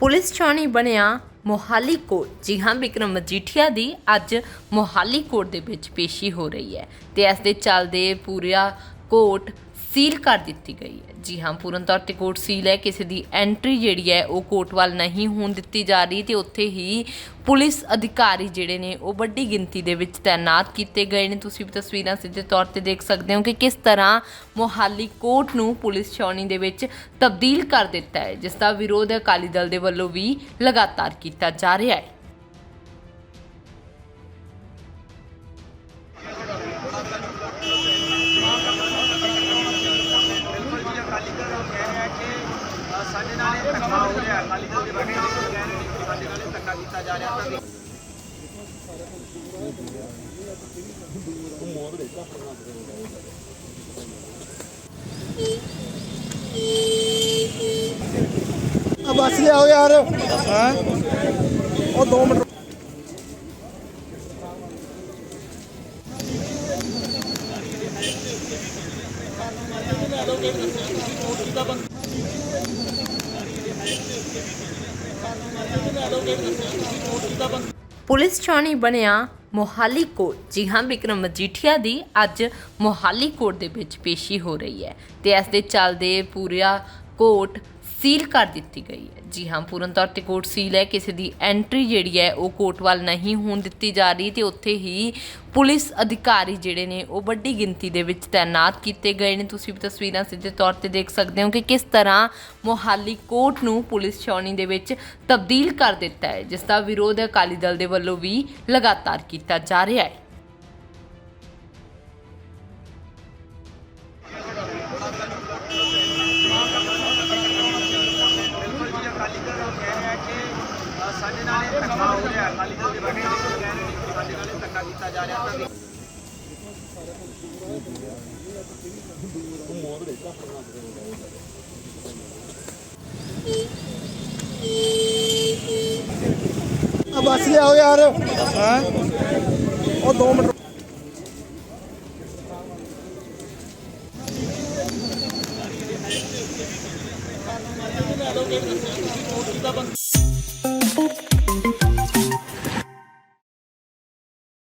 Police ਚੌਣੀ ਬਣਿਆ Mohali court. ਜੀ ਹਾਂ, ਵਿਕਰਮ ਮਜੀਠੀਆ ਦੀ ਅੱਜ ਮੋਹਾਲੀ ਕੋਰਟ ਦੇ ਵਿੱਚ ਪੇਸ਼ੀ ਹੋ ਰਹੀ ਹੈ ਤੇ ਇਸ ਦੇ ਚੱਲਦੇ ਪੂਰਾ ਕੋਰਟ ਸੀਲ ਕਰ ਦਿੱਤੀ ਗਈ ਹੈ। ਜੀ ਹਾਂ, ਪੂਰਨ ਤੌਰ ਤੇ ਕੋਰਟ ਸੀਲ ਹੈ। ਕਿਸੇ ਦੀ ਐਂਟਰੀ ਜਿਹੜੀ ਹੈ, ਉਹ ਕੋਰਟ ਵੱਲ ਨਹੀਂ ਹੋਣ ਦਿੱਤੀ ਜਾ ਰਹੀ ਤੇ ਉੱਥੇ ਹੀ ਪੁਲਿਸ ਅਧਿਕਾਰੀ ਜਿਹੜੇ ਨੇ, ਉਹ ਵੱਡੀ ਗਿਣਤੀ ਦੇ ਵਿੱਚ ਤਾਇਨਾਤ ਕੀਤੇ ਗਏ ਨੇ। ਤੁਸੀਂ ਵੀ ਤਸਵੀਰਾਂ ਸਿੱਧੇ ਤੌਰ ਤੇ ਦੇਖ ਸਕਦੇ ਹੋ ਕਿ ਕਿਸ ਤਰ੍ਹਾਂ ਮੋਹਾਲੀ ਕੋਰਟ ਨੂੰ ਪੁਲਿਸ ਛਾਉਣੀ ਦੇ ਵਿੱਚ ਤਬਦੀਲ ਕਰ ਦਿੱਤਾ ਹੈ, ਜਿਸ ਦਾ ਵਿਰੋਧ ਅਕਾਲੀ ਦਲ ਦੇ ਵੱਲੋਂ ਵੀ ਲਗਾਤਾਰ ਕੀਤਾ ਜਾ ਰਿਹਾ ਹੈ। ਧੱਕਾ ਹੋ ਦੇ ਬੰਦੇ ਕਹਿ ਸਾਡੇ ਨਾਲ ਧੱਕਾ ਕੀਤਾ ਜਾ ਰਿਹਾ, ਤਾਂ ਆ ਬੱਸ ਲਿਆਓ ਯਾਰ। ਹਾਂ? ਉਹ 2 ਮਿੰਟ। ਪੁਲਿਸ ਚੌਣੀ ਬਣਿਆ ਮੋਹਾਲੀ ਕੋਰਟ। ਜੀ ਹਾਂ, ਵਿਕਰਮ ਮਜੀਠੀਆ ਦੀ ਅੱਜ ਮੋਹਾਲੀ ਕੋਰਟ ਦੇ ਵਿੱਚ ਪੇਸ਼ੀ ਹੋ ਰਹੀ ਹੈ ਤੇ ਇਸ ਦੇ ਚੱਲਦੇ ਪੂਰਾ ਕੋਰਟ ਸੀਲ ਕਰ ਦਿੱਤੀ ਗਈ ਹੈ। ਜੀ ਹਾਂ, ਪੂਰਨ ਤੌਰ ਤੇ ਕੋਰਟ ਸੀਲ ਹੈ। ਕਿਸੇ ਦੀ ਐਂਟਰੀ ਜਿਹੜੀ ਹੈ, ਉਹ ਕੋਰਟ ਵੱਲ ਨਹੀਂ ਹੋਣ ਦਿੱਤੀ ਜਾ ਰਹੀ ਤੇ ਉੱਥੇ ਹੀ ਪੁਲਿਸ ਅਧਿਕਾਰੀ ਜਿਹੜੇ ਨੇ, ਉਹ ਵੱਡੀ ਗਿਣਤੀ ਦੇ ਵਿੱਚ ਤਾਇਨਾਤ ਕੀਤੇ ਗਏ ਨੇ। ਤੁਸੀਂ ਵੀ ਤਸਵੀਰਾਂ ਸਿੱਧੇ ਤੌਰ ਤੇ ਦੇਖ ਸਕਦੇ ਹੋ ਕਿ ਕਿਸ ਤਰ੍ਹਾਂ ਮੋਹਾਲੀ ਕੋਰਟ ਨੂੰ ਪੁਲਿਸ ਛਾਉਣੀ ਦੇ ਵਿੱਚ ਤਬਦੀਲ ਕਰ ਦਿੱਤਾ ਹੈ, ਜਿਸ ਦਾ ਵਿਰੋਧ ਅਕਾਲੀ ਦਲ ਦੇ ਵੱਲੋਂ ਵੀ ਲਗਾਤਾਰ ਕੀਤਾ ਜਾ ਰਿਹਾ ਹੈ। ਸਾਡੇ ਨਾਲ ਇਹ ਧੱਕਾ ਹੋ ਰਿਹਾ ਅਕਾਲੀ ਦਲ ਦੇ ਬੰਦੇ ਕਹਿ ਰਹੇ ਨੇ ਕਿ ਸਾਡੇ ਨਾਲ ਇਹ ਧੱਕਾ ਕੀਤਾ ਜਾ ਰਿਹਾ ਤਾਂ ਆ ਬੱਸ ਲਿਆਓ ਯਾਰ। ਹਾਂ? ਉਹ 2 ਮਿੰਟ